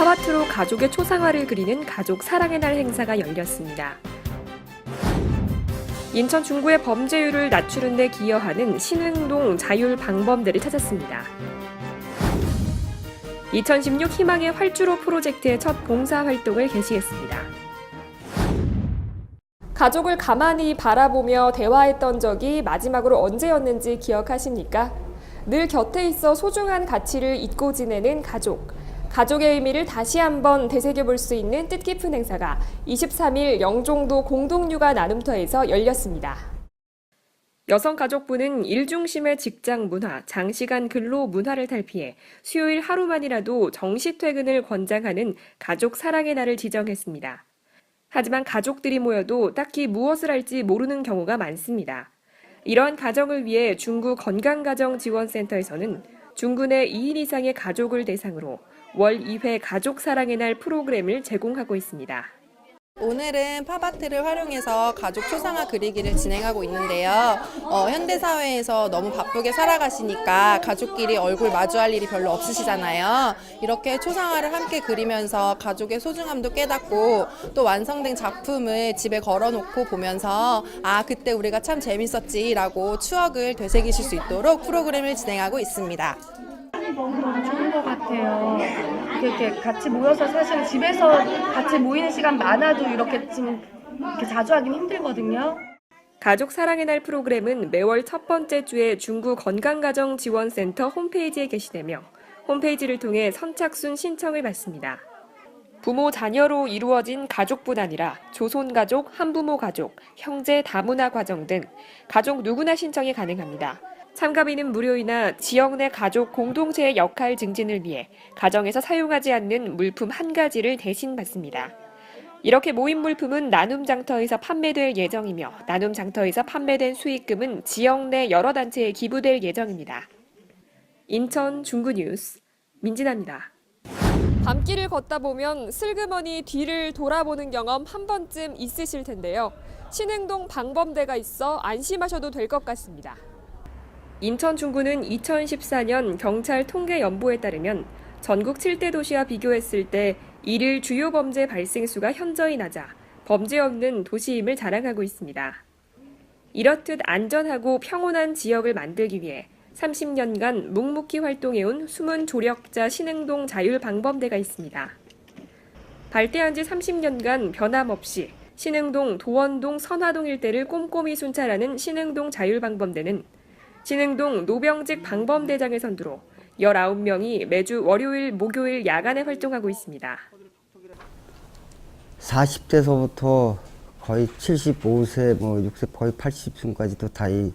팝아트로 가족의 초상화를 그리는 가족 사랑의 날 행사가 열렸습니다. 인천 중구의 범죄율을 낮추는 데 기여하는 신흥동 자율 방범대를 찾았습니다. 2016 희망의 활주로 프로젝트의 첫 봉사 활동을 개시했습니다. 가족을 가만히 바라보며 대화했던 적이 마지막으로 언제였는지 기억하십니까? 늘 곁에 있어 소중한 가치를 잊고 지내는 가족. 가족의 의미를 다시 한번 되새겨 볼 수 있는 뜻깊은 행사가 23일 영종도 공동육아 나눔터에서 열렸습니다. 여성가족부는 일중심의 직장 문화, 장시간 근로 문화를 탈피해 수요일 하루만이라도 정시 퇴근을 권장하는 가족 사랑의 날을 지정했습니다. 하지만 가족들이 모여도 딱히 무엇을 할지 모르는 경우가 많습니다. 이러한 가정을 위해 중구 건강가정지원센터에서는 내 2인 이상의 가족을 대상으로 월 2회 가족 사랑의 날 프로그램을 제공하고 있습니다. 오늘은 팝아트를 활용해서 가족 초상화 그리기를 진행하고 있는데요. 어, 현대 사회에서 너무 바쁘게 살아가시니까 가족끼리 얼굴 마주할 일이 별로 없으시잖아요. 이렇게 초상화를 함께 그리면서 가족의 소중함도 깨닫고 또 완성된 작품을 집에 걸어놓고 보면서 아 그때 우리가 참 재밌었지라고 추억을 되새기실 수 있도록 프로그램을 진행하고 있습니다. 같아요. 이렇게, 같이 모여서 사실 집에서 같이 모이는 시간 많아도 이렇게 지금 이렇게 자주 하긴 힘들거든요. 가족 사랑의 날 프로그램은 매월 첫 번째 주에 중구 건강가정지원센터 홈페이지에 게시되며 홈페이지를 통해 선착순 신청을 받습니다. 부모 자녀로 이루어진 가족뿐 아니라 조손 가족, 한부모 가족, 형제 다문화 과정 등 가족 누구나 신청이 가능합니다. 참가비는 무료이나 지역 내 가족 공동체의 역할 증진을 위해 가정에서 사용하지 않는 물품 한 가지를 대신 받습니다. 이렇게 모인 물품은 나눔 장터에서 판매될 예정이며 나눔 장터에서 판매된 수익금은 지역 내 여러 단체에 기부될 예정입니다. 인천 중구 뉴스 민진아입니다. 밤길을 걷다 보면 슬그머니 뒤를 돌아보는 경험 한 번쯤 있으실 텐데요. 신흥동 방범대가 있어 안심하셔도 될 것 같습니다. 인천 중구는 2014년 경찰 통계 연보에 따르면 전국 7대 도시와 비교했을 때 일일 주요 범죄 발생 수가 현저히 낮아 범죄 없는 도시임을 자랑하고 있습니다. 이렇듯 안전하고 평온한 지역을 만들기 위해 30년간 묵묵히 활동해온 숨은 조력자 신흥동 자율방범대가 있습니다. 발대한 지 30년간 변함없이 신흥동, 도원동, 선화동 일대를 꼼꼼히 순찰하는 신흥동 자율방범대는 신흥동 노병직 방범대장을 선두로 19명이 매주 월요일, 목요일 야간에 활동하고 있습니다. 40대서부터 거의 75세, 뭐 6세, 거의 80층까지도 다 이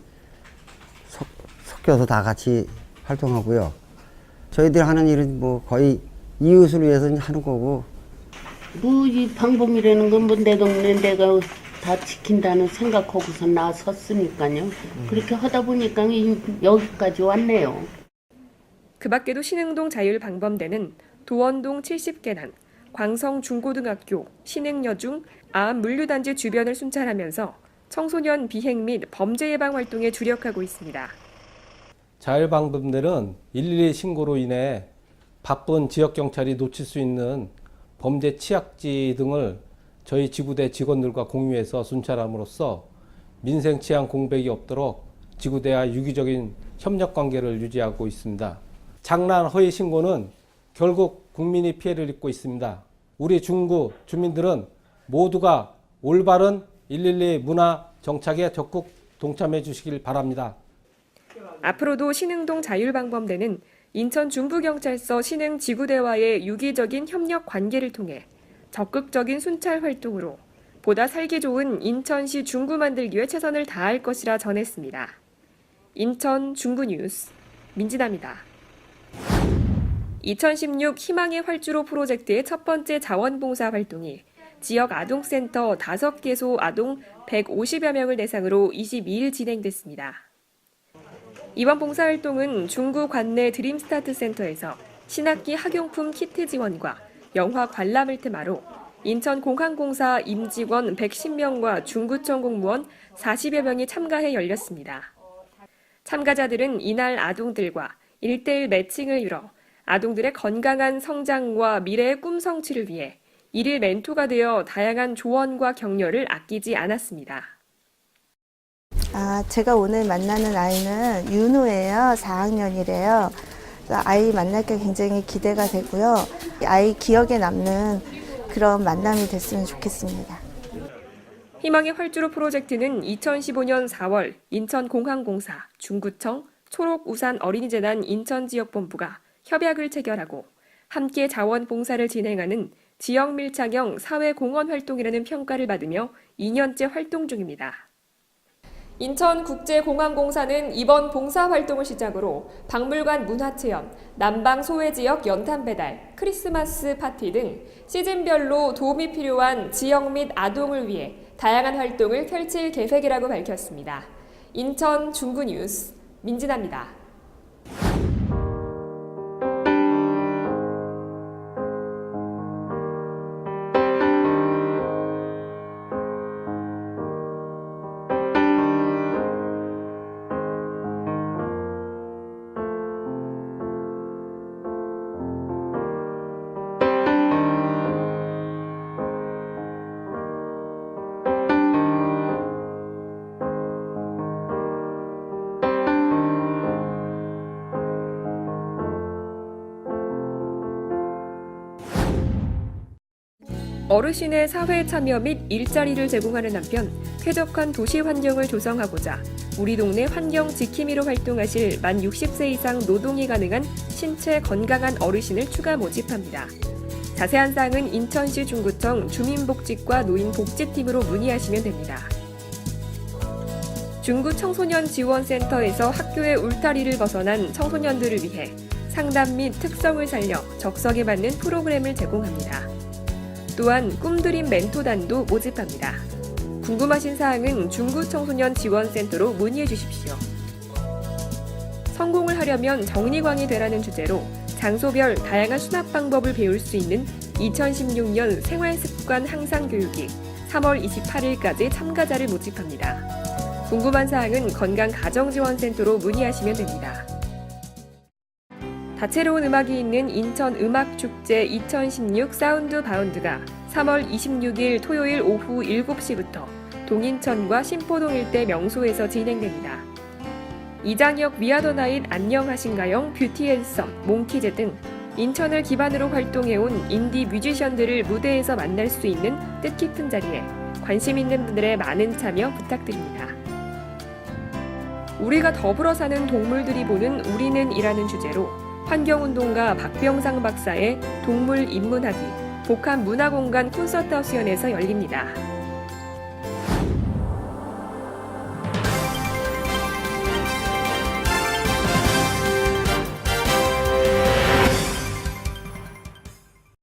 섞여서 다 같이 활동하고요. 저희들 하는 일은 뭐 거의 이웃을 위해서 하는 거고 뭐이 방법이라는 건뭐내 동네 내가 다 지킨다는 생각하고서 나섰으니까요. 그렇게 하다 보니까 이- 여기까지 왔네요. 그 밖에도 신흥동 자율방범대는 도원동 70계단, 광성 중고등학교, 신흥여중, 아암 물류단지 주변을 순찰하면서 청소년 비행 및 범죄 예방 활동에 주력하고 있습니다. 자율방범대는 112 신고로 인해 바쁜 지역 경찰이 놓칠 수 있는 범죄 취약지 등을 저희 지구대 직원들과 공유해서 순찰함으로써 민생 치안 공백이 없도록 지구대와 유기적인 협력 관계를 유지하고 있습니다. 장난 허위 신고는 결국 국민이 피해를 입고 있습니다. 우리 중구 주민들은 모두가 올바른 112 문화 정착에 적극 동참해 주시길 바랍니다. 앞으로도 신흥동 자율방범대는 인천 중부경찰서 신흥 지구대와의 유기적인 협력 관계를 통해 적극적인 순찰 활동으로 보다 살기 좋은 인천시 중구 만들기 위해 최선을 다할 것이라 전했습니다. 인천 중구 뉴스 민진아입니다. 2016 희망의 활주로 프로젝트의 첫 번째 자원봉사 활동이 지역 아동센터 5개소 아동 150여 명을 대상으로 22일 진행됐습니다. 이번 봉사활동은 중구 관내 드림스타트 센터에서 신학기 학용품 키트 지원과 영화 관람을 테마로 인천공항공사 임직원 110명과 중구청 공무원 40여 명이 참가해 열렸습니다. 참가자들은 이날 아동들과 1대1 매칭을 이뤄 아동들의 건강한 성장과 미래의 꿈 성취를 위해 일일 멘토가 되어 다양한 조언과 격려를 아끼지 않았습니다. 아, 제가 오늘 만나는 아이는 윤우예요. 4학년이래요. 아이 만날 게 굉장히 기대가 되고요. 아이 기억에 남는 그런 만남이 됐으면 좋겠습니다. 희망의 활주로 프로젝트는 2015년 4월 인천공항공사, 중구청, 초록우산 어린이재단 인천지역본부가 협약을 체결하고 함께 자원봉사를 진행하는 지역 밀착형 사회공헌 활동이라는 평가를 받으며 2년째 활동 중입니다. 인천국제공항공사는 이번 봉사활동을 시작으로 박물관 문화체험, 남방 소외지역 연탄 배달, 크리스마스 파티 등 시즌별로 도움이 필요한 지역 및 아동을 위해 다양한 활동을 펼칠 계획이라고 밝혔습니다. 인천 중구뉴스 민진아입니다. 어르신의 사회 참여 및 일자리를 제공하는 한편 쾌적한 도시 환경을 조성하고자 우리 동네 환경 지킴이로 활동하실 만 60세 이상 노동이 가능한 신체 건강한 어르신을 추가 모집합니다. 자세한 사항은 인천시 중구청 주민복지과 노인복지팀으로 문의하시면 됩니다. 중구 청소년 지원센터에서 학교의 울타리를 벗어난 청소년들을 위해 상담 및 특성을 살려 적성에 맞는 프로그램을 제공합니다. 또한 꿈드림 멘토단도 모집합니다. 궁금하신 사항은 중구 청소년 지원센터로 문의해 주십시오. 성공을 하려면 정리광이 되라는 주제로 장소별 다양한 수납 방법을 배울 수 있는 2016년 생활습관 향상 교육이 3월 28일까지 참가자를 모집합니다. 궁금한 사항은 건강가정지원센터로 문의하시면 됩니다. 다채로운 음악이 있는 인천 음악축제 2016 사운드 바운드가 3월 26일 토요일 오후 7시부터 동인천과 신포동 일대 명소에서 진행됩니다. 이장혁 위아더나잇 안녕하신가영 뷰티앤서 몽키즈 등 인천을 기반으로 활동해온 인디 뮤지션들을 무대에서 만날 수 있는 뜻깊은 자리에 관심 있는 분들의 많은 참여 부탁드립니다. 우리가 더불어 사는 동물들이 보는 우리는 이라는 주제로 환경운동가 박병상 박사의 동물 인문학이 복합 문화공간 콘서트하우스연에서 열립니다.